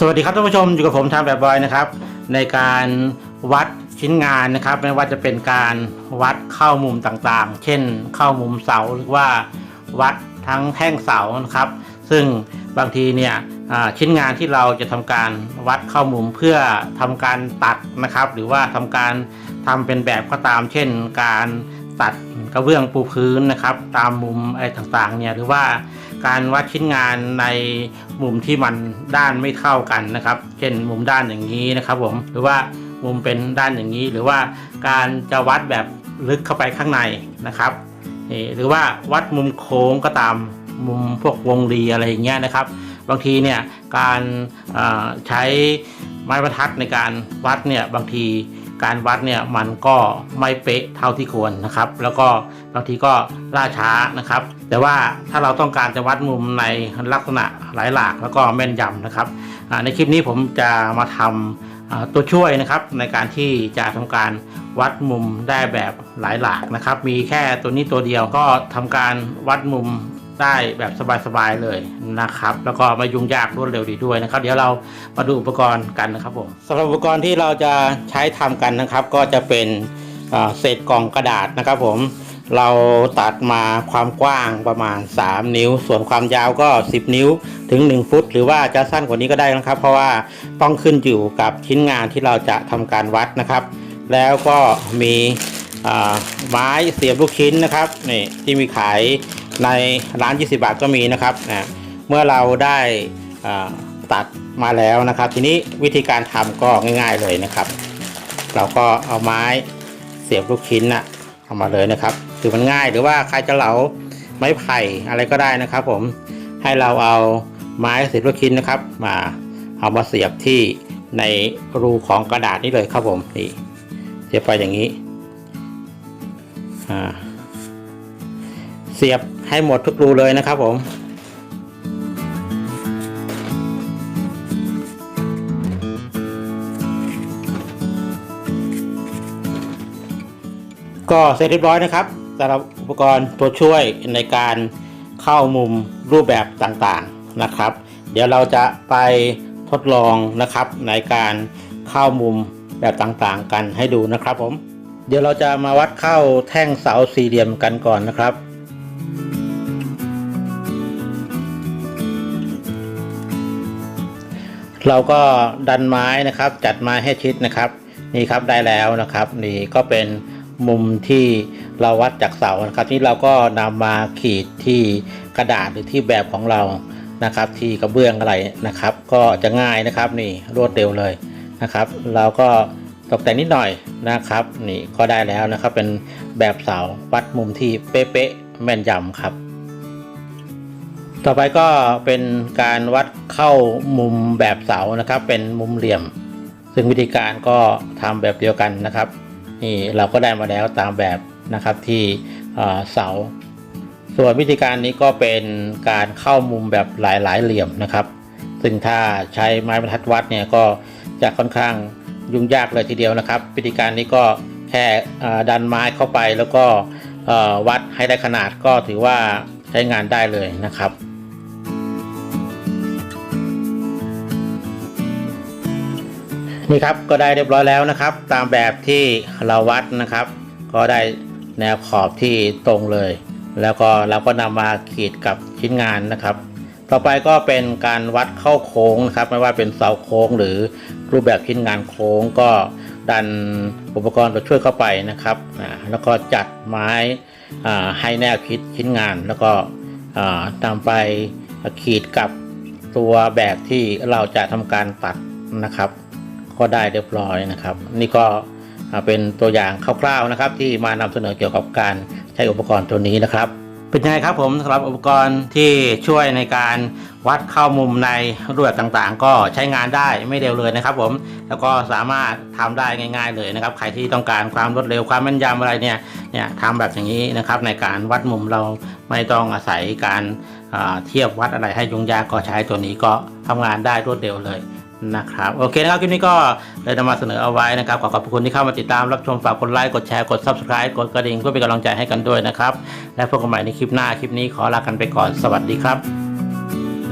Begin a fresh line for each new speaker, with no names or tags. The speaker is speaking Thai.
สวัสดีครับท่านผู้ชมอยู่กับผมทำแบบบอยนะครับ ในการวัดชิ้นงานนะครับ ไม่ว่าจะเป็นการวัดเข้ามุมต่างๆ เช่น เข้ามุมเสาหรือว่าวัดทั้งแท่งเสานะครับ ซึ่งบางทีเนี่ยชิ้นงานที่เราจะทำการวัดเข้ามุมเพื่อทำการตัดนะครับ หรือว่าทำการทำเป็นแบบก็ตาม เช่น การตัดกระเบื้องปูพื้นนะครับ ตามมุมอะไรต่างๆเนี่ยหรือว่า การวัดชิ้นงานในมุมที่มันด้านไม่เท่ากันนะครับ เช่นมุมด้านอย่างนี้นะครับผมหรือว่ามุมเป็นด้านอย่างนี้ หรือว่าการจะวัดแบบลึกเข้าไปข้างในนะครับหรือว่าวัดมุมโค้งก็ตามมุมพวกวงรีอะไรอย่างเงี้ยนะครับ บางทีเนี่ยการใช้ไม้บรรทัดในการวัดเนี่ยบางที การวัดเนี่ยมันก็ไม่เป๊ะเท่าที่ควรนะครับ แล้วก็บางทีก็ล่าช้านะครับ แต่ว่าถ้าเราต้องการจะวัดมุมในลักษณะหลายหลากแล้วก็แม่นยำนะครับในคลิปนี้ผมจะมาทำตัวช่วยนะครับ ในการที่จะทำการวัดมุมได้แบบหลายหลากนะครับ มีแค่ตัวนี้ตัวเดียวก็ทำการวัดมุม ได้แบบสบายๆเลยนะครับ แล้วก็ไม่ยุ่งยากรวดเร็วดีด้วยนะครับ เดี๋ยวเรามาดูอุปกรณ์กันนะครับผมสำหรับอุปกรณ์ที่เราจะใช้ทำกันนะครับ ก็จะเป็นเศษกล่องกระดาษนะครับ ผมเราตัดมาความกว้างประมาณ 3 นิ้ว ส่วนความยาวก็ 10 นิ้วถึง 1 ฟุต หรือว่าจะสั้นกว่านี้ก็ได้นะครับ เพราะว่าต้องขึ้นอยู่กับชิ้นงานที่เราจะทำการวัดนะครับ แล้วก็มีไม้เสียบลูกชิ้นนะครับนี่ที่มีขาย ในร้าน 20 บาทก็มีนะครับนะเมื่อเราได้ตัดมาแล้วนะครับ ทีนี้วิธีการทำก็ง่าย ๆเลยนะครับ เราก็เอาไม้เสียบลูกชิ้นนะเอามาเลยนะครับคือมันง่ายหรือว่าใครจะเหลาไม้ไผ่อะไรก็ได้นะครับ ผมให้เราเอาไม้เสียบลูกชิ้นนะครับ มาเอามาเสียบที่ในรูของกระดาษนี้เลยครับผมนี่เสียบไปอย่างนี้เสียบ ให้หมดทุกรูเลยนะครับผมก็เสร็จเรียบร้อยนะครับสำหรับอุปกรณ์ตัวช่วยในการเข้ามุมรูปแบบต่างๆนะครับ เดี๋ยวเราจะไปทดลองนะครับในการเข้ามุมแบบต่างๆ กันให้ดูนะครับผม เดี๋ยวเราจะมาวัดเข้าแท่งเสาสี่เหลี่ยมกันก่อนนะครับ เราก็ดันไม้นะครับจัดไม้ให้ชิดนะครับนี่ครับได้แล้วนะครับ นี่ก็เป็นมุมที่เราวัดจากเสานะครับนี่เราก็นำมาขีดที่กระดาษหรือที่แบบของเรานะครับ ที่กระเบื้องอะไรนะครับ ก็จะง่ายนะครับนี่รวดเร็วเลยนะครับ เราก็ตกแต่งนิดหน่อยนะครับ นี่ก็ได้แล้วนะครับ เป็นแบบเสาวัดมุมที่เป๊ะๆแม่นยำครับ ต่อไปก็เป็นการวัดเข้ามุมแบบเสานะครับ เป็นมุมเหลี่ยม ซึ่งวิธีการก็ทำแบบเดียวกันนะครับ นี่เราก็ได้มาแล้วตามแบบนะครับที่เสา ส่วนวิธีการนี้ก็เป็นการเข้ามุมแบบหลายๆ เหลี่ยมนะครับ ซึ่งถ้าใช้ไม้บรรทัดวัดเนี่ยก็จะค่อนข้างยุ่งยากเลยทีเดียวนะครับ วิธีการนี้ก็แค่ดันไม้เข้าไปแล้วก็วัดให้ได้ขนาดก็ถือว่าใช้งานได้เลยนะครับ นี่ครับก็ได้เรียบร้อยแล้วนะครับ ตามแบบที่เราวัดนะครับ ก็ได้แนวขอบที่ตรงเลย แล้วก็เราก็นำมาขีดกับชิ้นงานนะครับ ต่อไปก็เป็นการวัดเข้าโค้งนะครับ ไม่ว่าเป็นเสาโค้งหรือรูปแบบชิ้นงานโค้งก็ดันอุปกรณ์ตัวช่วยเข้าไปนะครับแล้วก็จัดไม้ให้แนวคิดชิ้นงาน แล้วก็อ่านำไปขีดกับตัวแบบที่เราจะทำการตัดนะครับ ก็ได้เรียบร้อยนะครับ นี่ก็เป็นตัวอย่างคร่าวๆนะครับ ที่มานำเสนอเกี่ยวกับการใช้อุปกรณ์ตัวนี้นะครับ เป็นยังไงครับผมสำหรับอุปกรณ์ที่ช่วยในการวัดเข้ามุมในรูปแบบต่างๆ ก็ใช้งานได้ไม่เร็วเลยนะครับ ผมแล้วก็สามารถทำได้ง่าย ๆ เลยนะครับ ใครที่ต้องการความรวดเร็วความแม่นยำอะไรเนี่ยเนี่ยทำแบบอย่างนี้นะครับ ในการวัดมุมเราไม่ต้องอาศัยการเทียบวัดอะไรให้ยุ่งยากก็ใช้ตัวนี้ก็ทำงานได้รวดเร็วเลย นะครับโอเคนะครับคลิปนี้ก็เลยนำมาเสนอเอาไว้นะครับขอขอบคุณที่เข้ามาติดตามรับชมฝากกดไลค์กดแชร์กด subscribe กดกระดิ่งเพื่อเป็นกำลังใจให้กันด้วยนะครับ และพบกันใหม่ในคลิปหน้าคลิปนี้ขอลากันไปก่อนสวัสดีครับ